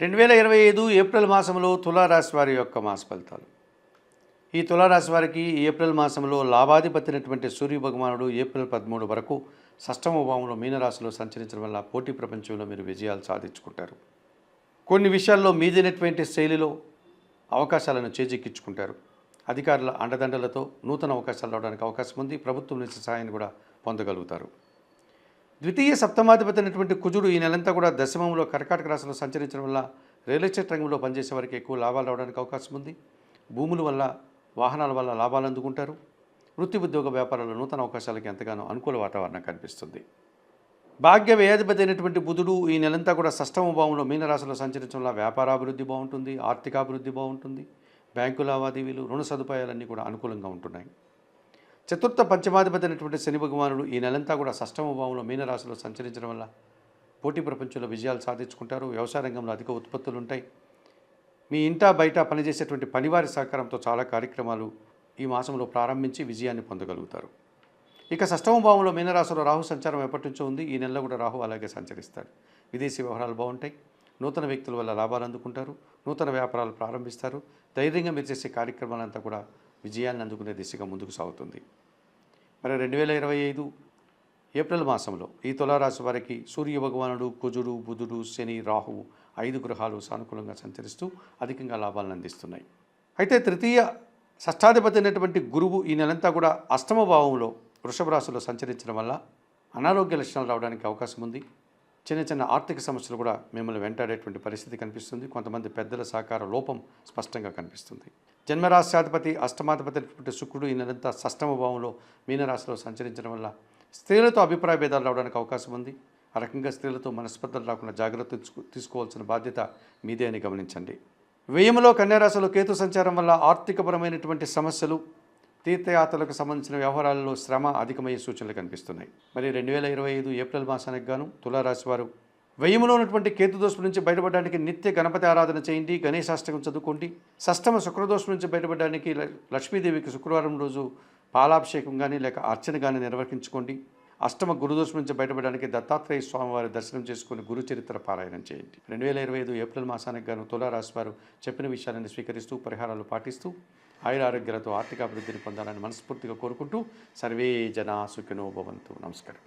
రెండు వేల ఇరవై ఐదు ఏప్రిల్ మాసంలో తులారాశి వారి యొక్క మాస ఫలితాలు ఈ తులారాశి వారికి ఏప్రిల్ మాసంలో లాభాధిపతినటువంటి సూర్య భగవానుడు ఏప్రిల్ పదమూడు వరకు షష్టమ భావంలో మీనరాశిలో సంచరించడం వల్ల పోటీ ప్రపంచంలో మీరు విజయాలు సాధించుకుంటారు. కొన్ని విషయాల్లో మీదినటువంటి శైలిలో అవకాశాలను చేజిక్కించుకుంటారు. అధికారుల అండదండలతో నూతన అవకాశాలు రావడానికి అవకాశం ఉంది. ప్రభుత్వం నుంచి సహాయాన్ని కూడా పొందగలుగుతారు. ద్వితీయ సప్తమాధిపతి అయినటువంటి కుజుడు ఈ నెలంతా కూడా దశమంలో కర్కాటక రాశిలో సంచరించడం వల్ల రియల్ ఎస్టేట్ రంగంలో పనిచేసే వారికి ఎక్కువ లాభాలు రావడానికి అవకాశం ఉంది. భూముల వల్ల వాహనాల వల్ల లాభాలు అందుకుంటారు. వృత్తి ఉద్యోగ వ్యాపారాల్లో నూతన అవకాశాలకి ఎంతగానో అనుకూల వాతావరణం కనిపిస్తుంది. భాగ్య వ్యయాధిపతి అయినటువంటి బుధుడు ఈ నెలంతా కూడా సష్టమ భావంలో మీనరాశిలో సంచరించడం వల్ల వ్యాపారాభివృద్ధి బాగుంటుంది ఆర్థికాభివృద్ధి బాగుంటుంది. బ్యాంకు లావాదేవీలు రుణ సదుపాయాలన్నీ కూడా అనుకూలంగా ఉంటున్నాయి. చతుర్థ పంచమాధిపతి అయినటువంటి శని భగవానుడు ఈ నెలంతా కూడా షష్టమ భావంలో మీనరాశిలో సంచరించడం వల్ల పోటీ ప్రపంచంలో విజయాలు సాధించుకుంటారు. వ్యవసాయ రంగంలో అధిక ఉత్పత్తులు ఉంటాయి. మీ ఇంటా బయట పనిచేసేటువంటి పనివారి సహకారంతో చాలా కార్యక్రమాలు ఈ మాసంలో ప్రారంభించి విజయాన్ని పొందగలుగుతారు. ఇక షష్టమ భావంలో మీనరాశిలో రాహు సంచారం ఎప్పటి నుంచో ఉంది. ఈ నెలలో కూడా రాహు అలాగే సంచరిస్తాడు. విదేశీ వ్యవహారాలు బాగుంటాయి. నూతన వ్యక్తుల వల్ల లాభాలు అందుకుంటారు. నూతన వ్యాపారాలు ప్రారంభిస్తారు. ధైర్యంగా మీరు చేసే కార్యక్రమాలంతా కూడా విజయాన్ని అందుకునే దిశగా ముందుకు సాగుతుంది. మరి రెండు వేల ఇరవై ఐదు ఏప్రిల్ మాసంలో ఈ తులారాశి వారికి సూర్య భగవానుడు కుజుడు బుధుడు శని రాహువు ఐదు గ్రహాలు సానుకూలంగా సంచరిస్తూ అధికంగా లాభాలను అందిస్తున్నాయి. అయితే తృతీయ షష్టాధిపతి అయినటువంటి గురువు ఈ నెలంతా కూడా అష్టమ భావంలో వృషభ రాశిలో సంచరించడం వల్ల అనారోగ్య లక్షణాలు రావడానికి అవకాశం ఉంది. చిన్న చిన్న ఆర్థిక సమస్యలు కూడా మిమ్మల్ని వెంటాడేటువంటి పరిస్థితి కనిపిస్తుంది. కొంతమంది పెద్దల సహకార లోపం స్పష్టంగా కనిపిస్తుంది. జన్మరాశ్యాధిపతి అష్టమాధిపతి శుక్రుడు ఈ నెలంతా భావంలో మీనరాశిలో సంచరించడం వల్ల స్త్రీలతో అభిప్రాయ భేదాలు రావడానికి అవకాశం ఉంది. ఆ రకంగా స్త్రీలతో మనస్పర్ధలు రాకుండా జాగ్రత్త తీసుకోవాల్సిన బాధ్యత మీదే అని గమనించండి. వ్యయంలో కన్యారాశిలో కేతు సంచారం వల్ల ఆర్థికపరమైనటువంటి సమస్యలు తీర్థయాత్రలకు సంబంధించిన వ్యవహారాలలో శ్రమ అధికమయ్యే సూచనలు కనిపిస్తున్నాయి. మరి రెండు వేల ఇరవై ఐదు ఏప్రిల్ మాసానికి గాను తులారాశి వారు వ్యయములో ఉన్నటువంటి కేతుదోషం నుంచి బయటపడడానికి నిత్య గణపతి ఆరాధన చేయండి గణేశాష్టకం చదువుకోండి. షష్టమ శుక్రదోషం నుంచి బయటపడడానికి లక్ష్మీదేవికి శుక్రవారం రోజు పాలాభిషేకం కానీ లేక అర్చన కానీ నిర్వహించుకోండి అష్టమ గురుదోషం నుంచి బయటపడడానికి దత్తాత్రేయ స్వామివారి దర్శనం చేసుకుని గురు చరిత్ర పారాయణం చేయండి. రెండు వేల ఇరవై ఐదు ఏప్రిల్ మాసానికి గాను తులారాశి వారు చెప్పిన విషయాలను స్వీకరిస్తూ పరిహారాలు పాటిస్తూ ఆయురారోగ్యాలతో ఆర్థిక అభివృద్ధిని పొందాలని మనస్ఫూర్తిగా కోరుకుంటూ సర్వే జన సుఖినో భవంతు. నమస్కారం.